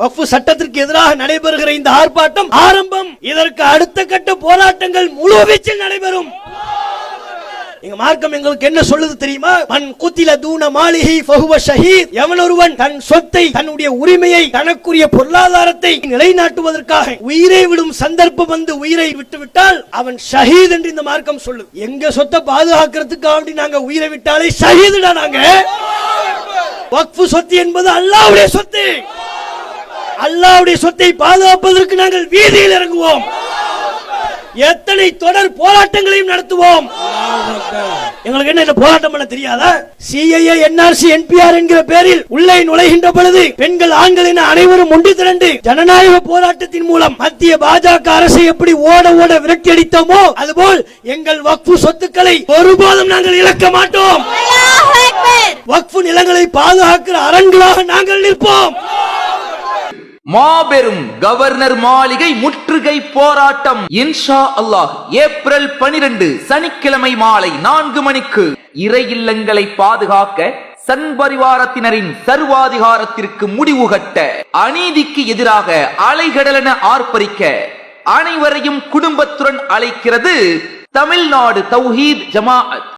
வக்ஃபு சட்டத்திற்கு எதிராக நடைபெறுகிற இந்த ஆர்ப்பாட்டம் ஆரம்பம். இதற்கு அடுத்த கட்ட போராட்டங்கள் முழு வீச்சில் நடைபெறும். எங்க மார்க்கம் எங்களுக்கு என்ன சொல்லுது தெரியுமா? மண் குத்தில தூண மாளிகை பகுவ ஷஹீத். எவனொருவன் தன் சொத்தை தன்னுடைய உரிமையை தனக்குரிய பொருளாதாரத்தை நிலைநாட்டுவதற்காக உயிரை விடும் சந்தர்ப்பம் வந்து உயிரை விட்டுவிட்டால் அவன் ஷஹீத் என்று இந்த மார்க்கம் சொல்லுது. எங்க சொத்தை பாதுகாக்கிறதுக்காக அப்படி நாங்க உயிரை விட்டாலே ஷஹீதுடா நாங்க? வக்ஃபு சொத்து என்பது அல்லாவுடைய சொத்து. அல்லாஹ்வுடைய சொத்தை பாதுகாப்பதற்கு நாங்கள் வீதியில் இறங்குவோம். எத்தனை தொடர் போராட்டங்களையும் நடத்துவோம். எங்களுக்கு என்ன இந்த போராட்டம் பண்ண தெரியாதா? சிஐஏ என்ஆர்சி என்பிஆர் என்கிற பேரில் உள்ளே நுழைகின்ற பொழுது பெண்கள் ஆண்கள் என அனைவரும் ஒன்று திரண்டு ஜனநாயக போராட்டத்தின் மூலம் மத்திய பாஜக அரசை எப்படி ஓட ஓட விரட்டி அடித்தோமோ அதுபோல் எங்கள் வக்ஃபு சொத்துக்களை ஒருபோதும் நாங்கள் இழக்க மாட்டோம். வக்ஃபு நிலங்களை பாதுகாக்கிற அரண்களாக நாங்கள் நிற்போம். மாபெரும் கவர்னர் மாளிகை முற்றுகை போராட்டம். இன்ஷா அல்லாஹ் ஏப்ரல் பனிரெண்டு சனிக்கிழமை மாலை நான்கு மணிக்கு இறை இல்லங்களை பாதுகாக்க சன் பரிவாரத்தினரின் சர்வாதிகாரத்திற்கு முடிவு கட்ட அநீதிக்கு எதிராக அலைகடலென ஆர்ப்பரிக்க அனைவரையும் குடும்பத்துடன் அழைக்கிறது தமிழ்நாடு தௌஹீத் ஜமாஅத்.